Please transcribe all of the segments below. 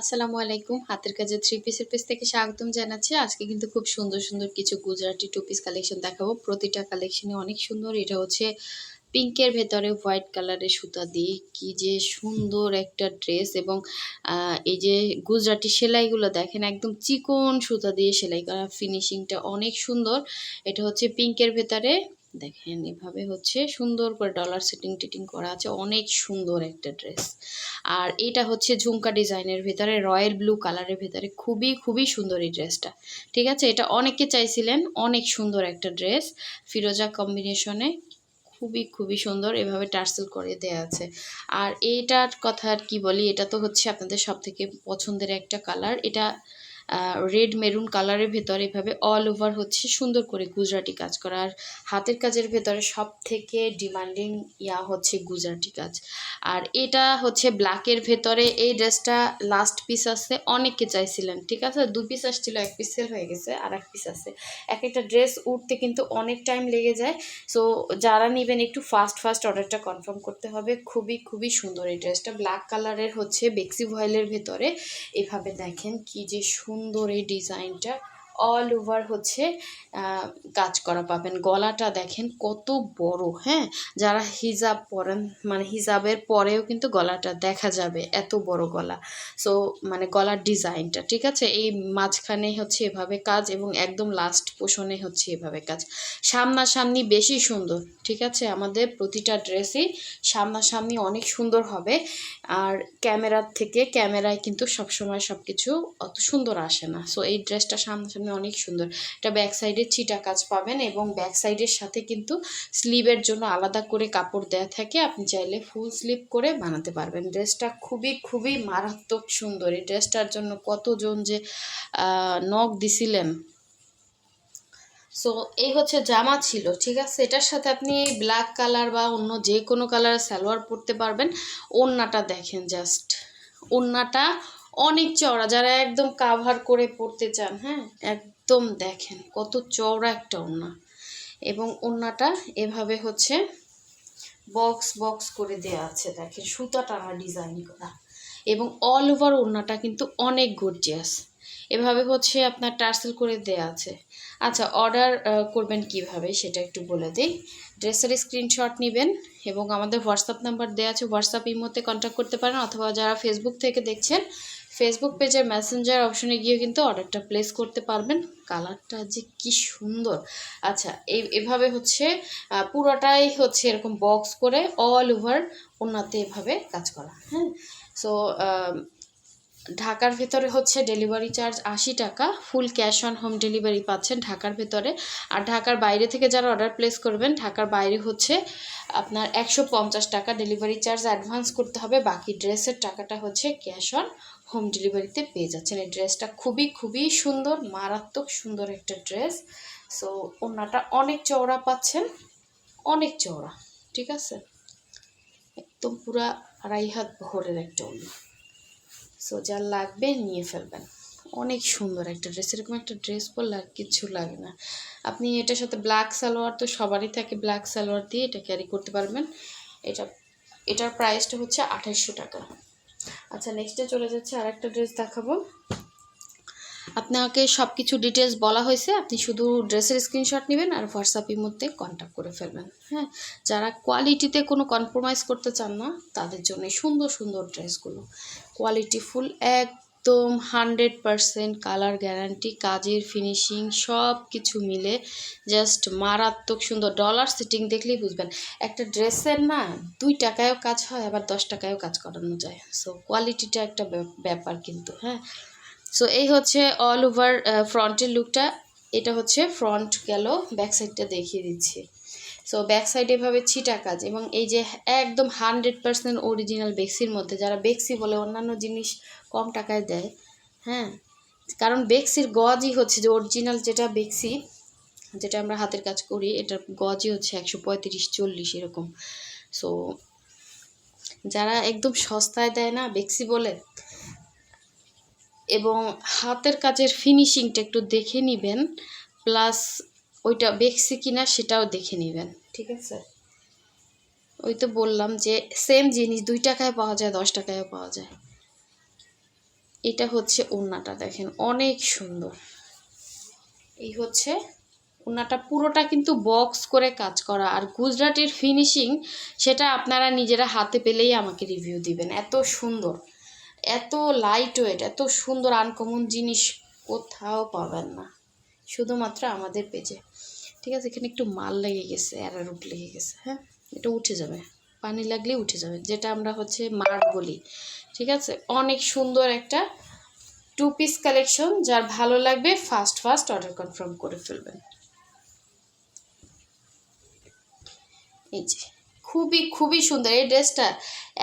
আসসালামু আলাইকুম। হাতের কাজে থ্রি পিসের পিস থেকে স্বাগতম জানাচ্ছি। আজকে কিন্তু খুব সুন্দর সুন্দর কিছু গুজরাটি টু পিস কালেকশন দেখাবো। প্রতিটা কালেকশনে অনেক সুন্দর। এটা হচ্ছে পিঙ্কের ভেতরে হোয়াইট কালারের সুতা দিয়ে কি যে সুন্দর একটা ড্রেস এবং এই যে গুজরাটি সেলাইগুলো দেখেন একদম চিকন সুতা দিয়ে সেলাই করা ফিনিশিংটা অনেক সুন্দর। এটা হচ্ছে পিঙ্কের ভেতরে দেখেন, এভাবে হচ্ছে সুন্দর করে ডলার সেটিং টিটিং করা আছে। অনেক সুন্দর একটা ড্রেস আর এটা হচ্ছে ঝুমকা ডিজাইনের ভেতরে, রয়্যাল ব্লু কালারের ভেতরে। খুবই খুবই সুন্দর এই ড্রেসটা ঠিক আছে? এটা অনেকে চাইছিলেন, অনেক সুন্দর একটা ড্রেস ফিরোজা কম্বিনেশনে খুবই খুবই সুন্দর। এভাবে টার্সেল করে দেয়া আছে। আর এইটার কথা আর কি বলি, এটা তো হচ্ছে আপনাদের সব থেকে পছন্দের একটা কালার এটা রেড মেরুন কালারের ভেতরে এভাবে অল ওভার হচ্ছে, সুন্দর করে গুজরাটি কাজ করা। আর হাতের কাজের ভেতরে সব থেকে ডিমান্ডিং ইয়া হচ্ছে গুজরাটি কাজ। আর এটা হচ্ছে ব্ল্যাকের ভেতরে, এই ড্রেসটা লাস্ট পিস আছে অনেকে চাইছিলেন ঠিক আছে? দু পিস আসছিল, এক পিস সেল হয়ে গেছে, আর এক পিস আছে। এক একটা ড্রেস উঠতে কিন্তু অনেক টাইম লেগে যায়। সো যারা নেবেন একটু ফাস্ট ফাস্ট অর্ডারটা কনফার্ম করতে হবে। খুবই খুবই সুন্দর এই ড্রেসটা ব্ল্যাক কালারের হচ্ছে বেক্সি ভয়েলের ভেতরে। এভাবে দেখেন কি যে সুন্দর এই ডিজাইনটা। অল ওভার হচ্ছে কাজ করা পাবেন। গলাটা দেখেন কত বড় হ্যাঁ? যারা হিজাব পরেন মানে হিজাবের পরেও কিন্তু গলাটা দেখা যাবে, এত বড় গলা। সো মানে গলার ডিজাইনটা, ঠিক আছে? এই মাঝখানে হচ্ছে এভাবে কাজ এবং একদম লাস্ট পোষণে হচ্ছে এভাবে কাজ। সামনাসামনি বেশি সুন্দর, ঠিক আছে? আমাদের প্রতিটা ড্রেসই সামনাসামনি অনেক সুন্দর হবে। আর ক্যামেরার থেকে ক্যামেরায় কিন্তু সবসময় সব কিছু অত সুন্দর আসে না। সো এই ড্রেসটা সামনাসামনি অনেক সুন্দর। এটা ব্যাক সাইডে ছিটা কাজ পাবেন এবং ব্যাক সাইডের সাথে কিন্তু স্লিভের জন্য আলাদা করে কাপড় দেওয়া থাকে। আপনি চাইলে ফুল স্লিভ করে বানাতে পারবেন। ড্রেসটা খুবই খুবই মারাত্মক সুন্দর। এই ড্রেসটার জন্য কতজন যে নখ দিছিলেন। সো এই হচ্ছে জামা ছিল, ঠিক আছে? এটার সাথে আপনি ব্ল্যাক কালার বা অন্য যে কোনো কালার সালোয়ার পরতে পারবেন। ওড়নাটা দেখেন জাস্ট ওড়নাটা অনেক চওড়া, যারা একদম কাভার করে পরতে চান হ্যাঁ? একদম দেখেন, কত চওড়া একটা ওড়না। এবং ওড়নাটা এভাবে হচ্ছে বক্স বক্স করে দেয়া আছে, দেখেন, সুতা টানা ডিজাইন করা। এবং অল ওভার ওড়নাটা কিন্তু অনেক গর্জিয়াস এভাবে হচ্ছে আপনার টার্সেল করে দেয়া আছে। আচ্ছা অর্ডার করবেন কীভাবে সেটা একটু বলে দিই। ড্রেসের স্ক্রিনশট নেবেন এবং আমাদের হোয়াটসঅ্যাপ নাম্বার দেওয়া আছে। হোয়াটসঅ্যাপ ইমোতে কন্ট্যাক্ট করতে পারেন অথবা যারা ফেসবুক থেকে দেখছেন ফেসবুক পেজের মেসেঞ্জার অপশনে গিয়ে কিন্তু অর্ডারটা প্লেস করতে পারবেন। কালারটা যে কি সুন্দর। আচ্ছা এই এভাবে হচ্ছে পুরোটাই হচ্ছে এরকম বক্স করে অল ওভার ওনাতে এভাবে কাজ করা হ্যাঁ? সো ঢাকার ভেতরে হচ্ছে ডেলিভারি চার্জ আশি টাকা full cash on home delivery পাচ্ছেন ঢাকার ভেতরে। আর ঢাকার বাইরে থেকে যারা অর্ডার প্লেস করবেন, ঢাকার বাইরে হচ্ছে আপনার একশো পঞ্চাশ টাকা ডেলিভারি চার্জ অ্যাডভান্স করতে হবে। বাকি ড্রেসের টাকাটা হচ্ছে ক্যাশ অন হোম ডেলিভারিতে পেয়ে যাচ্ছেন। এই ড্রেসটা খুবই খুবই সুন্দর, মারাত্মক সুন্দর একটা ড্রেস। সো, ওনাটা অনেক চওড়া পাচ্ছেন, অনেক চওড়া, ঠিক আছে? একদম পুরা আড়াই হাত ভরের একটা ওড়না। সো, যা লাগবে নিয়ে ফেলবেন। অনেক সুন্দর একটা ড্রেস, এরকম একটা ড্রেস পরলে আর কিচ্ছু লাগে না। আপনি এটার সাথে ব্ল্যাক সালোয়ার তো সবারই থাকে, ব্ল্যাক সালোয়ার দিয়ে এটা ক্যারি করতে পারবেন। এটা, এটার প্রাইসটা হচ্ছে আঠাশশো টাকা। আচ্ছা নেক্সটে চলে যাচ্ছে আর একটা ড্রেস দেখাবো। আপনাকে সব কিছু ডিটেলস বলা হয়েছে, আপনি শুধু ড্রেসের স্ক্রিনশট নেবেন আর হোয়াটসঅ্যাপের মধ্যে কন্ট্যাক্ট করে ফেলবেন। হ্যাঁ যারা কোয়ালিটিতে কোনো কম্প্রোমাইজ করতে চান না, তাদের জন্য সুন্দর সুন্দর ড্রেসগুলো কোয়ালিটি ফুল একদম হান্ড্রেড পারসেন্ট কালার গ্যারান্টি, কাজের ফিনিশিং সব কিছু মিলে জাস্ট মারাত্মক সুন্দর। ডলার সিটিং দেখলেই বুঝবেন। একটা ড্রেসের না দুই টাকায়ও কাজ হয়, আবার দশ টাকায়ও কাজ করানো যায়। সো কোয়ালিটিটা একটা ব্যাপ- ব্যাপার কিন্তু হ্যাঁ? সো এই হচ্ছে অল ওভার ফ্রন্টের লুকটা এটা হচ্ছে ফ্রন্ট গেল ব্যাক সাইডটা দেখিয়ে দিচ্ছি। সো ব্যাক সাইড এভাবে ছিটা কাজ এবং এই যে একদম হান্ড্রেড পার্সেন্ট অরিজিনাল বেক্সির মধ্যে, যারা বেক্সি বলে অন্যান্য জিনিস কম টাকায় দেয় হ্যাঁ? কারণ বেক্সির গজই হচ্ছে যে অরিজিনাল যেটা বেক্সি যেটা আমরা হাতের কাজ করি, এটার গজই হচ্ছে একশো পঁয়ত্রিশ চল্লিশ এরকম। সো যারা একদম সস্তায় দেয় না বেক্সি বলে, এবং হাতের কাজের ফিনিশিংটা একটু দেখে নেবেন প্লাস ওইটা বেক্সি কিনা সেটাও দেখে নেবেন, ঠিক আছে? ওই তো বললাম যে সেম জিনিস, দুই টাকায় পাওয়া যায়, দশ টাকায় পাওয়া যায়। এটা হচ্ছে ওড়নাটা, দেখেন অনেক সুন্দর। এই হচ্ছে ওনাটা পুরোটা কিন্তু বক্স করে কাজ করা। আর গুজরাটের ফিনিশিং সেটা আপনারা নিজেরা হাতে পেলেই আমাকে রিভিউ দিবেন। এত সুন্দর, এত লাইট ওয়েট এত সুন্দর আনকমন জিনিস কোথাও পাবেন না। শুধুমাত্র আমাদের পেজে। ঠিক আছে, এখানে একটু মাল লেগে গেছে অ্যারারুট লেগে গেছে হ্যাঁ? এটা উঠে যাবে, পানি লাগলে উঠে যাবে, যেটা আমরা হচ্ছে মার বলি। ঠিক আছে, অনেক সুন্দর একটা টু পিস কালেকশন যার ভালো লাগবে ফাস্ট ফাস্ট অর্ডার কনফার্ম করে ফেলবেন। এই যে, খুবই খুবই সুন্দর। এই ড্রেসটা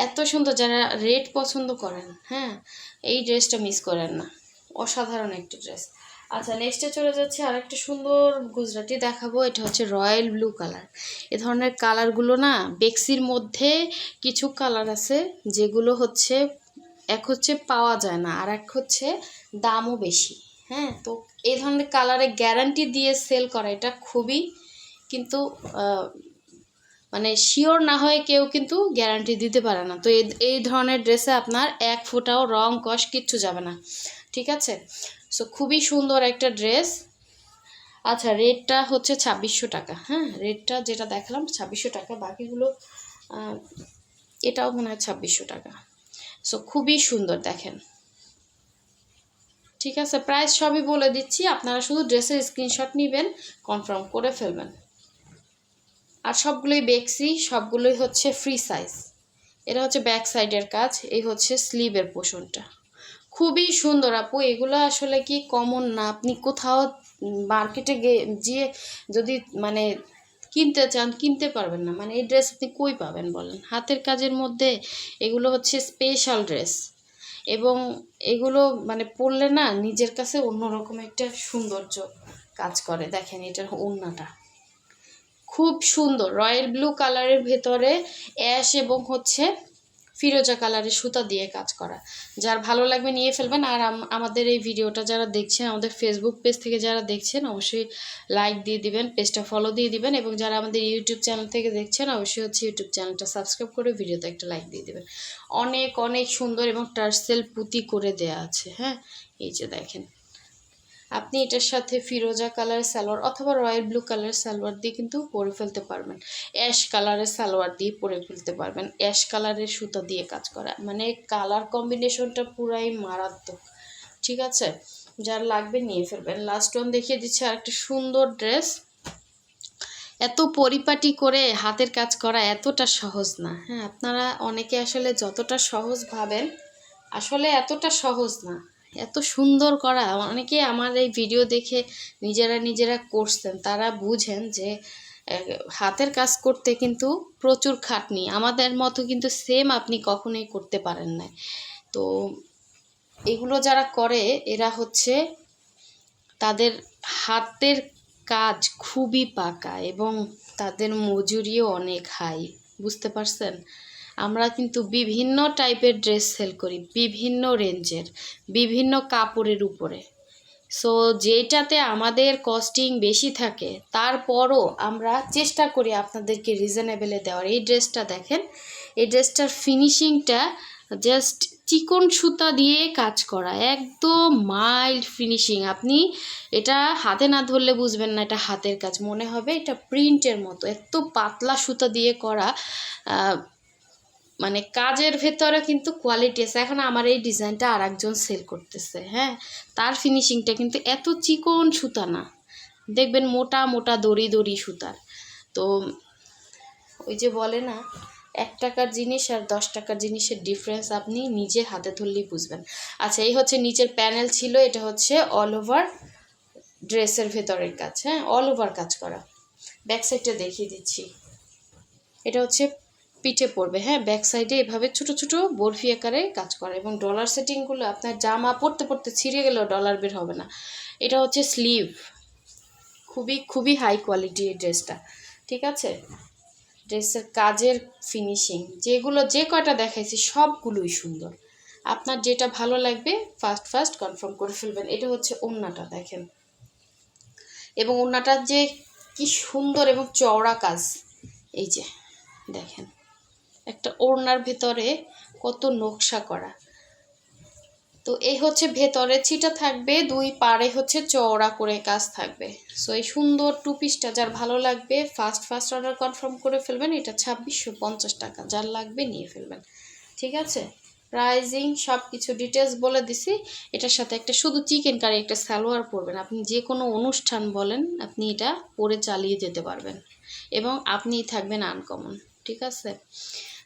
এত সুন্দর, যারা রেড পছন্দ করেন হ্যাঁ? এই ড্রেসটা মিস করেন না। অসাধারণ একটা ড্রেস আচ্ছা নেক্সটে চলে যাচ্ছে আর একটা সুন্দর গুজরাটি দেখাবো, এটা হচ্ছে রয়্যাল ব্লু কালার। এ ধরনের কালারগুলো না, বেক্সির মধ্যে কিছু কালার আছে, যেগুলো হচ্ছে, এক হচ্ছে পাওয়া যায় না, আর এক হচ্ছে দামও বেশি হ্যাঁ? তো এই ধরনের কালারে গ্যারান্টি দিয়ে সেল করা, এটা খুবই কিন্তু মানে শিওর না হয়ে কেউ কিন্তু গ্যারান্টি দিতে পারে না। তো এই ধরনের ড্রেসে আপনার এক ফোঁটাও রং কষ কিচ্ছু যাবে না। ঠিক আছে? সো খুবই সুন্দর একটা ড্রেস আচ্ছা রেটটা হচ্ছে ছাব্বিশশো টাকা। হ্যাঁ রেটটা যেটা দেখালাম, ছাব্বিশশো টাকা। বাকিগুলো এটাও মনে হয় ছাব্বিশশো টাকা। সো খুবই সুন্দর, দেখেন। ঠিক আছে প্রাইস সবই বলে দিচ্ছি। আপনারা শুধু ড্রেসের স্ক্রিনশট নেবেন কনফার্ম করে ফেলবেন। আর সবগুলোই বেক্সি, সবগুলোই হচ্ছে ফ্রি সাইজ এটা হচ্ছে ব্যাক সাইডের কাজ, এই হচ্ছে স্লিভের পোষণটা খুবই সুন্দর আপু। এগুলো আসলে কি কমন না? আপনি কোথাও মার্কেটে গিয়ে যদি মানে কিনতে চান, কিনতে পারবেন না। মানে এই ড্রেস আপনি কই পাবেন বলেন? হাতের কাজের মধ্যে এগুলো হচ্ছে স্পেশাল ড্রেস এবং এগুলো মানে পরলে না নিজের কাছে অন্যরকম একটা সৌন্দর্য কাজ করে। দেখেন এটার ওড়নাটা। খুব সুন্দর। রয়্যাল ব্লু কালারের ভেতরে অ্যাশ এবং হচ্ছে ফিরোজা কালারের সুতা দিয়ে কাজ করা। যার ভালো লাগবে নিয়ে ফেলবেন। আর আমাদের এই ভিডিওটা যারা দেখছেন, আমাদের ফেসবুক পেজ থেকে যারা দেখছেন, অবশ্যই লাইক দিয়ে দিবেন পেজটা ফলো দিয়ে দিবেন এবং যারা আমাদের ইউটিউব চ্যানেল থেকে দেখছেন, অবশ্যই হচ্ছে ইউটিউব চ্যানেলটা সাবস্ক্রাইব করে ভিডিওতে একটা লাইক দিয়ে দিবেন। অনেক অনেক সুন্দর এবং টার্সেল পুঁতি করে দেয়া আছে। হ্যাঁ এই যে দেখেন। আপনি এটার সাথে ফিরোজা কালার সালোয়ার অথবা রয়্যাল ব্লু কালার সালোয়ার দিয়ে কিন্তু পরে ফেলতে পারবেন। অ্যাশ কালারের সালোয়ার দিয়ে পরে ফেলতে পারবেন। অ্যাশ কালারের সুতা দিয়ে কাজ করা। মানে কালার কম্বিনেশনটা পুরাই মারাত্মক। ঠিক আছে? যার লাগবে নিয়ে ফেলবেন। লাস্ট ওয়ান দেখিয়ে দিচ্ছে আর একটা সুন্দর ড্রেস। এত পরিপাটি করে হাতের কাজ করা এতটা সহজ না। হ্যাঁ আপনারা অনেকে আসলে যতটা সহজ ভাবেন, আসলে এতটা সহজ না। এত সুন্দর করা। অনেকে আমার এই ভিডিও দেখে নিজেরা নিজেরা করছেন, তারা বুঝেন যে হাতের কাজ করতে কিন্তু প্রচুর খাটনি। আমাদের মতো কিন্তু সেম আপনি কখনোই করতে পারেন না তো এগুলো যারা করে, এরা হচ্ছে তাদের হাতের কাজ খুবই পাকা এবং তাদের মজুরিও অনেক হাই বুঝতে পারছেন? আমরা কিন্তু বিভিন্ন টাইপের ড্রেস সেল করি, বিভিন্ন রেঞ্জের, বিভিন্ন কাপড়ের উপরে। সো যেটাতে আমাদের কস্টিং বেশি থাকে, তারপরও আমরা চেষ্টা করি আপনাদেরকে রিজনেবেলে দেওয়ার। এই ড্রেসটা দেখেন, এই ড্রেসটার ফিনিশিংটা জাস্ট চিকন সুতা দিয়ে কাজ করা, একদম মাইল্ড ফিনিশিং আপনি এটা হাতে না ধরলে বুঝবেন না, এটা হাতের কাজ। মনে হবে এটা প্রিন্টের মতো, এত পাতলা সুতা দিয়ে করা মানে কাজের ভেতরে কিন্তু কোয়ালিটি আছে। এখন আমার এই ডিজাইনটা আর একজন সেল করতেছে হ্যাঁ? তার ফিনিশিংটা কিন্তু এত চিকন সুতা না। দেখবেন মোটা মোটা দড়ি দড়ি সুতার তো ওই যে বলে না, এক টাকার জিনিস আর দশ টাকার জিনিসের ডিফারেন্স আপনি নিজে হাতে ধরলেই বুঝবেন। আচ্ছা এই হচ্ছে নিচের প্যানেল ছিল, এটা হচ্ছে অল ওভার ড্রেসের ভেতরের কাজ হ্যাঁ? অল ওভার কাজ করা। ব্যাক সাইডটা দেখিয়ে দিচ্ছি। এটা হচ্ছে পিঠে পড়বে। হ্যাঁ ব্যাক সাইডে এভাবে ছোট ছোট বরফি আকারে কাজ করে এবং ডলার সেটিংগুলো আপনার জামা পরতে পরতে ছিঁড়ে গেলেও ডলার বের হবে না। এটা হচ্ছে স্লিভ খুবই খুবই হাই কোয়ালিটি এই ড্রেসটা ঠিক আছে? ড্রেসের কাজের ফিনিশিং যেগুলো যে কয়টা দেখাইছি সবগুলোই সুন্দর। আপনার যেটা ভালো লাগবে ফার্স্ট ফার্স্ট কনফার্ম করে ফেলবেন। এটা হচ্ছে ওড়নাটা, দেখেন। এবং ওড়নাটার যে কি সুন্দর এবং চওড়া কাজ। এই যে, দেখেন। একটা ওড়নার ভেতরে কত নকশা করা। তো এই হচ্ছে ভেতরে, ছিটা থাকবে, দুই পাড়ে হচ্ছে চওড়া করে কাজ থাকবে। সো এই সুন্দর টু পিসটা যার ভালো লাগবে ফার্স্ট ফার্স্ট অর্ডার কনফার্ম করে ফেলবেন, এটা ছাব্বিশশো পঞ্চাশ টাকা। যার লাগবে নিয়ে ফেলবেন। ঠিক আছে? প্রাইজিং সব কিছু ডিটেলস বলে দিছি। এটার সাথে একটা শুধু চিকেন কারি একটা সালোয়ার পরবেন। আপনি যে কোনো অনুষ্ঠান বলেন, আপনি এটা পরে চালিয়ে যেতে পারবেন। এবং আপনিই থাকবেন আনকমন ঠিক আছে?